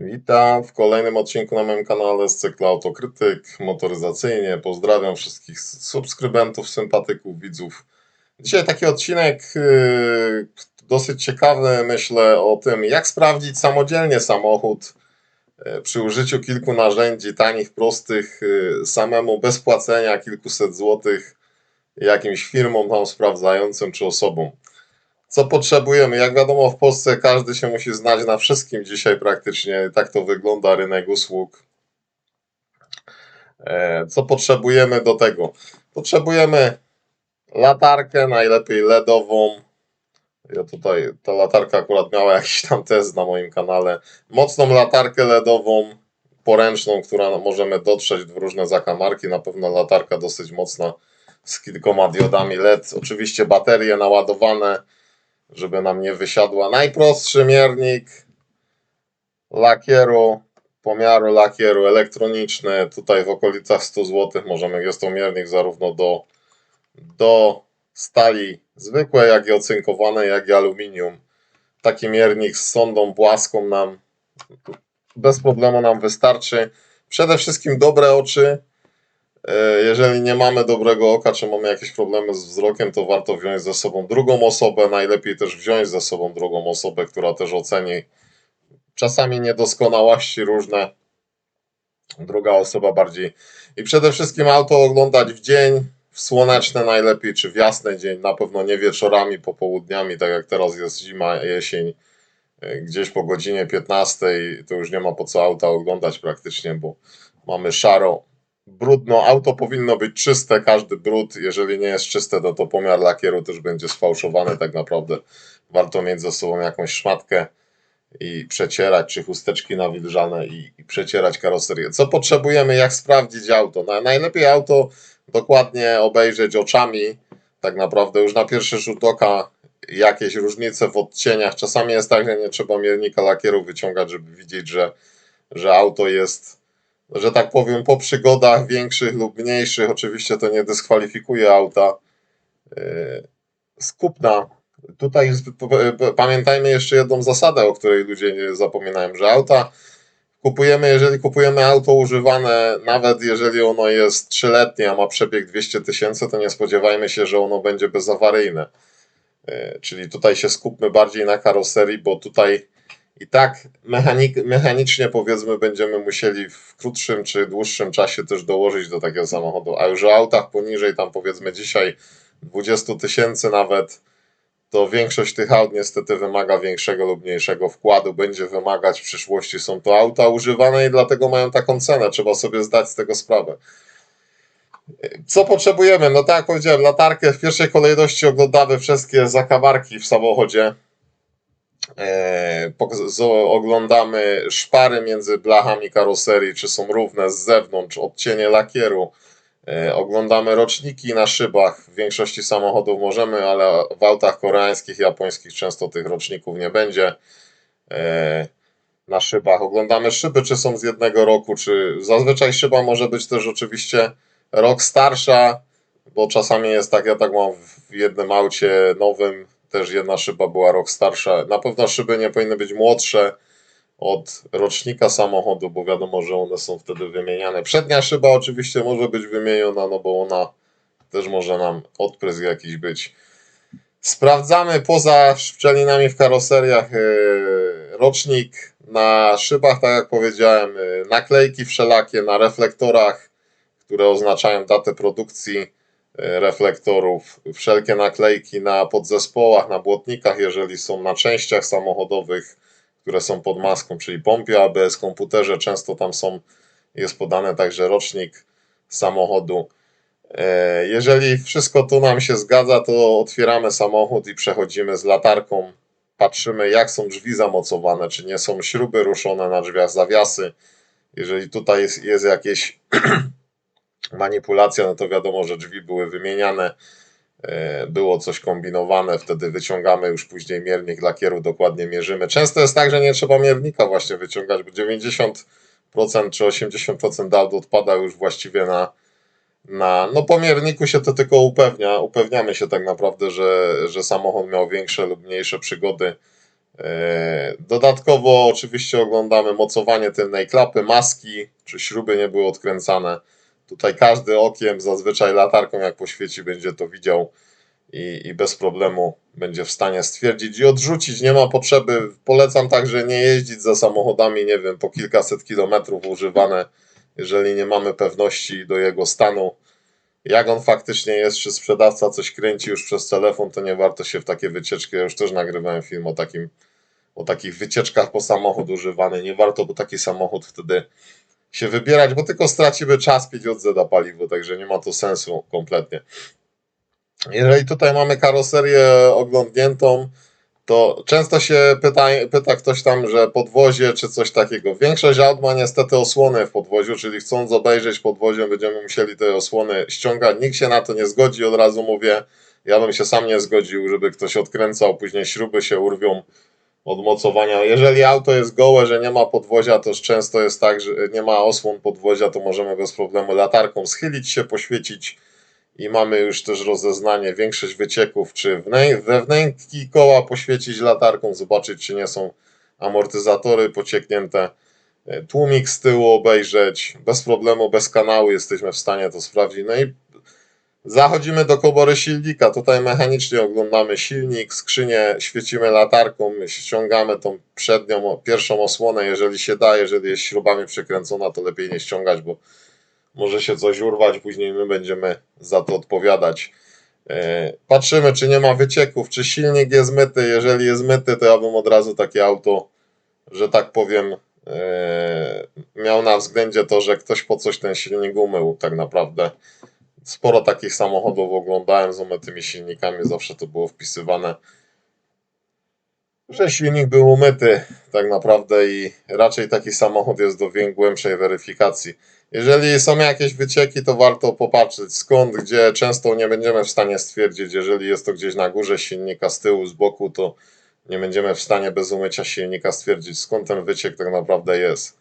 Witam w kolejnym odcinku na moim kanale z cyklu Autokrytyk motoryzacyjnie. Pozdrawiam wszystkich subskrybentów, sympatyków, widzów. Dzisiaj taki odcinek yy, dosyć ciekawy, myślę o tym, jak sprawdzić samodzielnie samochód yy, przy użyciu kilku narzędzi tanich, prostych, yy, samemu bez płacenia kilkuset złotych jakimś firmom tam sprawdzającym czy osobom. Co potrzebujemy? Jak wiadomo, w Polsce każdy się musi znać na wszystkim dzisiaj praktycznie. Tak to wygląda rynek usług. E, Co potrzebujemy do tego? Potrzebujemy latarkę, najlepiej LEDową. Ja tutaj, ta latarka akurat miała jakiś tam test na moim kanale. Mocną latarkę LEDową, poręczną, która możemy dotrzeć w różne zakamarki. Na pewno latarka dosyć mocna z kilkoma diodami LED. Oczywiście baterie naładowane żeby nam nie wysiadła. Najprostszy miernik lakieru, pomiaru lakieru elektroniczny, tutaj w okolicach 100 zł możemy, jest to miernik zarówno do, do stali zwykłej, jak i ocynkowanej, jak i aluminium. Taki miernik z sondą płaską nam bez problemu nam wystarczy. Przede wszystkim dobre oczy, jeżeli nie mamy dobrego oka, czy mamy jakieś problemy z wzrokiem, to warto wziąć ze sobą drugą osobę. Najlepiej też wziąć ze sobą drugą osobę, która też oceni czasami niedoskonałości różne. Druga osoba bardziej. I przede wszystkim auto oglądać w dzień, w słoneczny najlepiej, czy w jasny dzień, na pewno nie wieczorami, popołudniami, tak jak teraz jest zima, jesień, e, gdzieś po godzinie 15 to już nie ma po co auta oglądać praktycznie, bo mamy szaro, brudno, auto powinno być czyste, każdy brud, jeżeli nie jest czyste, no to pomiar lakieru też będzie sfałszowany tak naprawdę. Warto mieć ze sobą jakąś szmatkę i przecierać, czy chusteczki nawilżane i, i przecierać karoserię. Co potrzebujemy, jak sprawdzić auto? No, najlepiej auto dokładnie obejrzeć oczami, tak naprawdę już na pierwszy rzut oka jakieś różnice w odcieniach. Czasami jest tak, że nie trzeba miernika lakieru wyciągać, żeby widzieć, że, że auto jest że tak powiem, po przygodach większych lub mniejszych, oczywiście to nie dyskwalifikuje auta. Yy, Skupna. Tutaj pamiętajmy jeszcze jedną zasadę, o której ludzie nie zapominają, że auta kupujemy, jeżeli kupujemy auto używane, nawet jeżeli ono jest trzyletnie, a ma przebieg 200 tysięcy, to nie spodziewajmy się, że ono będzie bezawaryjne. Yy, czyli tutaj się skupmy bardziej na karoserii, bo tutaj i tak mechanik, mechanicznie powiedzmy będziemy musieli w krótszym czy dłuższym czasie też dołożyć do takiego samochodu, a już o autach poniżej tam powiedzmy dzisiaj 20 tysięcy nawet, to większość tych aut niestety wymaga większego lub mniejszego wkładu, będzie wymagać w przyszłości. Są to auta używane i dlatego mają taką cenę, trzeba sobie zdać z tego sprawę. Co potrzebujemy? No tak jak powiedziałem, latarkę w pierwszej kolejności oglądamy wszystkie zakamarki w samochodzie oglądamy szpary między blachami karoserii, czy są równe z zewnątrz, odcienie lakieru. E, oglądamy roczniki na szybach. W większości samochodów możemy, ale w autach koreańskich, japońskich często tych roczników nie będzie e, na szybach. Oglądamy szyby, czy są z jednego roku, czy zazwyczaj szyba może być też oczywiście rok starsza, bo czasami jest tak, ja tak mam w jednym aucie nowym, też jedna szyba była rok starsza. Na pewno szyby nie powinny być młodsze od rocznika samochodu, bo wiadomo, że one są wtedy wymieniane. Przednia szyba oczywiście może być wymieniona, no bo ona też może nam odprysk jakiś być. Sprawdzamy poza szczelinami w karoseriach e, rocznik na szybach, tak jak powiedziałem, e, naklejki wszelakie na reflektorach, które oznaczają datę produkcji reflektorów, wszelkie naklejki na podzespołach, na błotnikach, jeżeli są na częściach samochodowych, które są pod maską, czyli pompie ABS, komputerze, często tam są, jest podane także rocznik samochodu. E, jeżeli wszystko tu nam się zgadza, to otwieramy samochód i przechodzimy z latarką. Patrzymy, jak są drzwi zamocowane, czy nie są śruby ruszone na drzwiach, zawiasy. Jeżeli tutaj jest, jest jakieś manipulacja, no to wiadomo, że drzwi były wymieniane, e, było coś kombinowane, wtedy wyciągamy już później miernik lakieru, dokładnie mierzymy. Często jest tak, że nie trzeba miernika właśnie wyciągać, bo 90% czy 80% aut odpada już właściwie na, na, no po mierniku się to tylko upewnia, upewniamy się tak naprawdę, że, że samochód miał większe lub mniejsze przygody E, Dodatkowo oczywiście oglądamy mocowanie tylnej klapy, maski, czy śruby nie były odkręcane. Tutaj każdy okiem, zazwyczaj latarką jak poświeci będzie to widział i, i bez problemu będzie w stanie stwierdzić i odrzucić. Nie ma potrzeby. Polecam także nie jeździć za samochodami, nie wiem, po kilkaset kilometrów używane, jeżeli nie mamy pewności do jego stanu. Jak on faktycznie jest, czy sprzedawca coś kręci już przez telefon, to nie warto się w takie wycieczki. Ja już też nagrywałem film o takim, o takich wycieczkach po samochód używany. Nie warto, bo taki samochód wtedy się wybierać, bo tylko stracimy czas, pieniądze na paliwo, także nie ma to sensu kompletnie. Jeżeli tutaj mamy karoserię oglądniętą, to często się pyta, pyta ktoś tam, że podwozie czy coś takiego. Większość aut ma niestety osłony w podwoziu, czyli chcąc obejrzeć podwozie, będziemy musieli te osłony ściągać. Nikt się na to nie zgodzi, od razu mówię. Ja bym się sam nie zgodził, żeby ktoś odkręcał, później śruby się urwią od mocowania. Jeżeli auto jest gołe, że nie ma podwozia, to często jest tak, że nie ma osłon podwozia, to możemy bez problemu latarką schylić się, poświecić i mamy już też rozeznanie, większość wycieków, czy wnę- wewnęki koła poświecić latarką, zobaczyć, czy nie są amortyzatory pocieknięte, e, tłumik z tyłu obejrzeć, bez problemu, bez kanału jesteśmy w stanie to sprawdzić. No i zachodzimy do komory silnika, tutaj mechanicznie oglądamy silnik, skrzynię, świecimy latarką, ściągamy tą przednią, pierwszą osłonę, jeżeli się da, jeżeli jest śrubami przykręcona, to lepiej nie ściągać, bo może się coś urwać, później my będziemy za to odpowiadać. E, Patrzymy, czy nie ma wycieków, czy silnik jest myty. Jeżeli jest myty, to ja bym od razu takie auto, że tak powiem, e, miał na względzie to, że ktoś po coś ten silnik umył, tak naprawdę. Sporo takich samochodów oglądałem z umytymi silnikami, zawsze to było wpisywane, że silnik był umyty, tak naprawdę, i raczej taki samochód jest do głębszej weryfikacji. Jeżeli są jakieś wycieki, to warto popatrzeć skąd, gdzie często nie będziemy w stanie stwierdzić, jeżeli jest to gdzieś na górze silnika, z tyłu, z boku, to nie będziemy w stanie bez umycia silnika stwierdzić skąd ten wyciek tak naprawdę jest.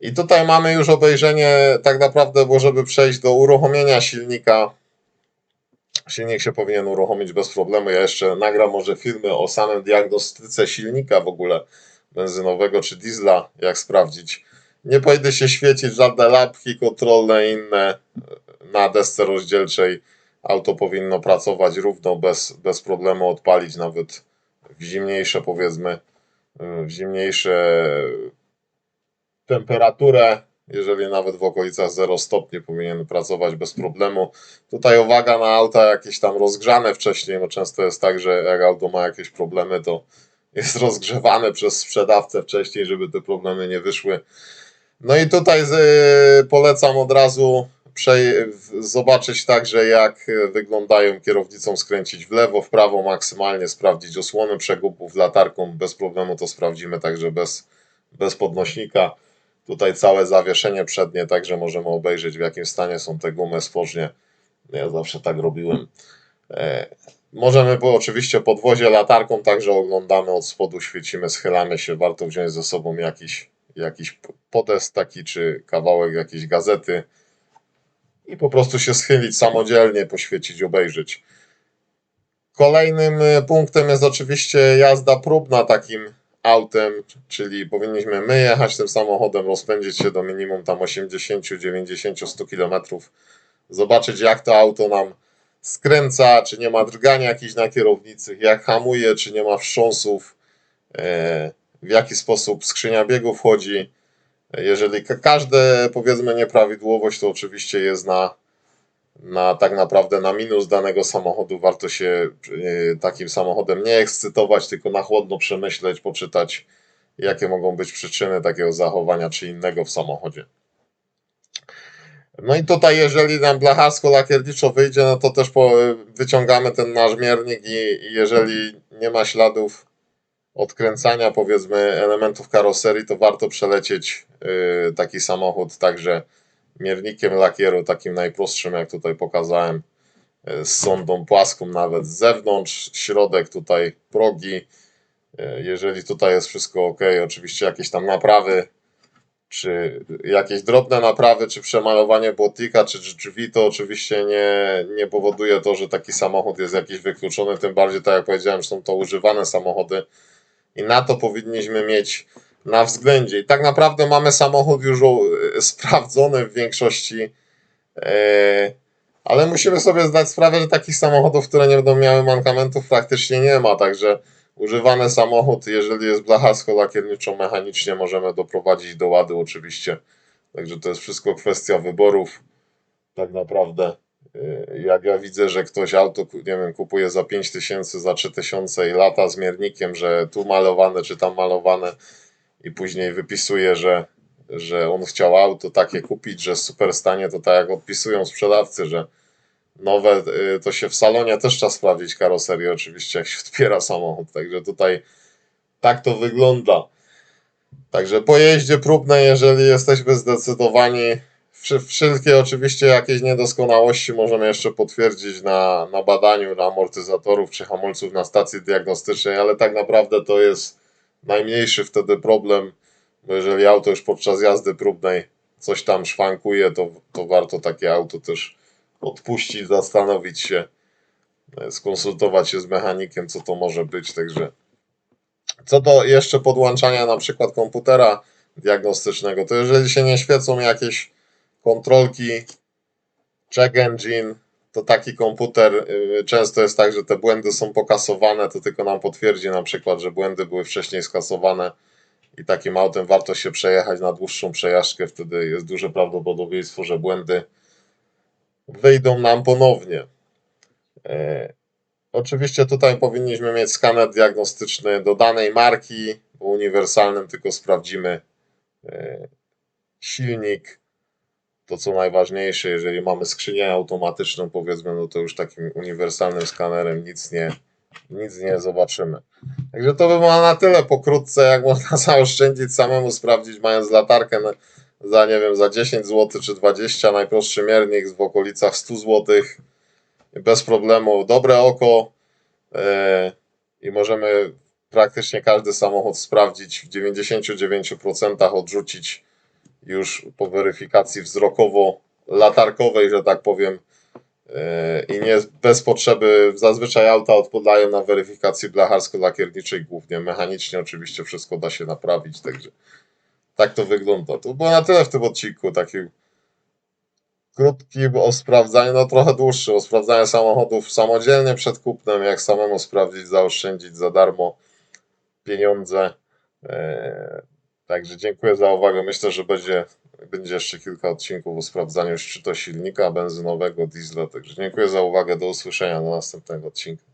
I tutaj mamy już obejrzenie tak naprawdę, bo żeby przejść do uruchomienia silnika, silnik się powinien uruchomić bez problemu. Ja jeszcze nagram może filmy o samym diagnostyce silnika w ogóle benzynowego czy diesla, jak sprawdzić. Nie powinny się świecić żadne lampki kontrolne inne na desce rozdzielczej. Auto powinno pracować równo, bez, bez problemu odpalić nawet w zimniejsze powiedzmy, w zimniejsze temperaturę, jeżeli nawet w okolicach 0 stopni powinien pracować bez problemu. Tutaj uwaga na auta jakieś tam rozgrzane wcześniej, bo często jest tak, że jak auto ma jakieś problemy, to jest rozgrzewane przez sprzedawcę wcześniej, żeby te problemy nie wyszły. No i tutaj z, polecam od razu zobaczyć także, jak wyglądają kierownicą, skręcić w lewo, w prawo maksymalnie, sprawdzić osłony przegubów latarką, bez problemu to sprawdzimy także bez, bez podnośnika. Tutaj całe zawieszenie przednie, także możemy obejrzeć w jakim stanie są te gumy spożnie. Ja zawsze tak robiłem. E, Możemy, bo oczywiście podwozie latarką także oglądamy od spodu, świecimy, schylamy się. Warto wziąć ze sobą jakiś, jakiś podest taki, czy kawałek jakiejś gazety i po prostu się schylić samodzielnie, poświecić, obejrzeć. Kolejnym y, punktem jest oczywiście jazda próbna takim autem, czyli powinniśmy my jechać tym samochodem, rozpędzić się do minimum tam 80, 90, 100 km, zobaczyć jak to auto nam skręca, czy nie ma drgania jakichś na kierownicy, jak hamuje, czy nie ma wstrząsów, e, w jaki sposób skrzynia biegów chodzi. Jeżeli ka- każde powiedzmy nieprawidłowość, to oczywiście jest na, na tak naprawdę na minus danego samochodu. Warto się e, takim samochodem nie ekscytować, tylko na chłodno przemyśleć, poczytać, jakie mogą być przyczyny takiego zachowania czy innego w samochodzie. No i tutaj, jeżeli nam blacharsko-lakierniczo wyjdzie, no to też wyciągamy ten nasz miernik i, i jeżeli nie ma śladów odkręcania, powiedzmy, elementów karoserii, to warto przelecieć y, taki samochód także miernikiem lakieru, takim najprostszym, jak tutaj pokazałem, y, z sondą płaską nawet z zewnątrz, środek tutaj progi. Y, jeżeli tutaj jest wszystko ok, oczywiście jakieś tam naprawy, czy jakieś drobne naprawy, czy przemalowanie błotnika, czy drzwi, to oczywiście nie, nie powoduje to, że taki samochód jest jakiś wykluczony, tym bardziej, tak jak powiedziałem, są to używane samochody, I na to powinniśmy mieć na względzie. I tak naprawdę mamy samochód już e, sprawdzony w większości, e, ale musimy sobie zdać sprawę, że takich samochodów, które nie będą miały mankamentów, praktycznie nie ma. Także używany samochód, jeżeli jest blacharsko-lakierniczo mechanicznie, możemy doprowadzić do ładu oczywiście. Także to jest wszystko kwestia wyborów. Tak naprawdę, yy, jak ja widzę, że ktoś auto, nie wiem, kupuje za 5 tysięcy, za 3 tysiące i lata z miernikiem, że tu malowane, czy tam malowane i później wypisuje, że, że on chciał auto takie kupić, że super stanie, to tak jak odpisują sprzedawcy, że nowe, y, to się w salonie też trzeba sprawdzić karoserię oczywiście, jak się otwiera samochód. Także tutaj tak to wygląda. Także po jeździe próbnej, jeżeli jesteśmy zdecydowani, wszy- wszelkie oczywiście jakieś niedoskonałości możemy jeszcze potwierdzić na, na badaniu na amortyzatorów czy hamulców na stacji diagnostycznej, ale tak naprawdę to jest najmniejszy wtedy problem, bo jeżeli auto już podczas jazdy próbnej coś tam szwankuje, to, to warto takie auto też odpuścić, zastanowić się, e, skonsultować się z mechanikiem, co to może być. Także co do jeszcze podłączania na przykład komputera diagnostycznego, to jeżeli się nie świecą jakieś kontrolki, check engine, to taki komputer y, często jest tak, że te błędy są pokasowane, to tylko nam potwierdzi na przykład, że błędy były wcześniej skasowane i takim autem warto się przejechać na dłuższą przejażdżkę, wtedy jest duże prawdopodobieństwo, że błędy wyjdą nam ponownie. E, Oczywiście tutaj powinniśmy mieć skaner diagnostyczny do danej marki, uniwersalnym tylko sprawdzimy e, silnik. To co najważniejsze, jeżeli mamy skrzynię automatyczną, powiedzmy, no to już takim uniwersalnym skanerem nic nie, nic nie zobaczymy. Także to by było na tyle pokrótce, jak można zaoszczędzić samemu sprawdzić, mając latarkę za nie wiem, za 10 zł czy 20, najprostszy miernik w okolicach 100 zł bez problemu, dobre oko e, i możemy praktycznie każdy samochód sprawdzić w 99% odrzucić już po weryfikacji wzrokowo-latarkowej, że tak powiem e, i nie bez potrzeby, zazwyczaj auta odpadają na weryfikacji blacharsko-lakierniczej głównie, mechanicznie oczywiście wszystko da się naprawić, także tak to wygląda. To było na tyle w tym odcinku, taki krótki o sprawdzaniu, no trochę dłuższy, o sprawdzaniu samochodów samodzielnie przed kupnem, jak samemu sprawdzić, zaoszczędzić za darmo pieniądze. Także dziękuję za uwagę. Myślę, że będzie, będzie jeszcze kilka odcinków o sprawdzaniu czy to silnika benzynowego, diesla. Także dziękuję za uwagę. Do usłyszenia do następnego odcinka.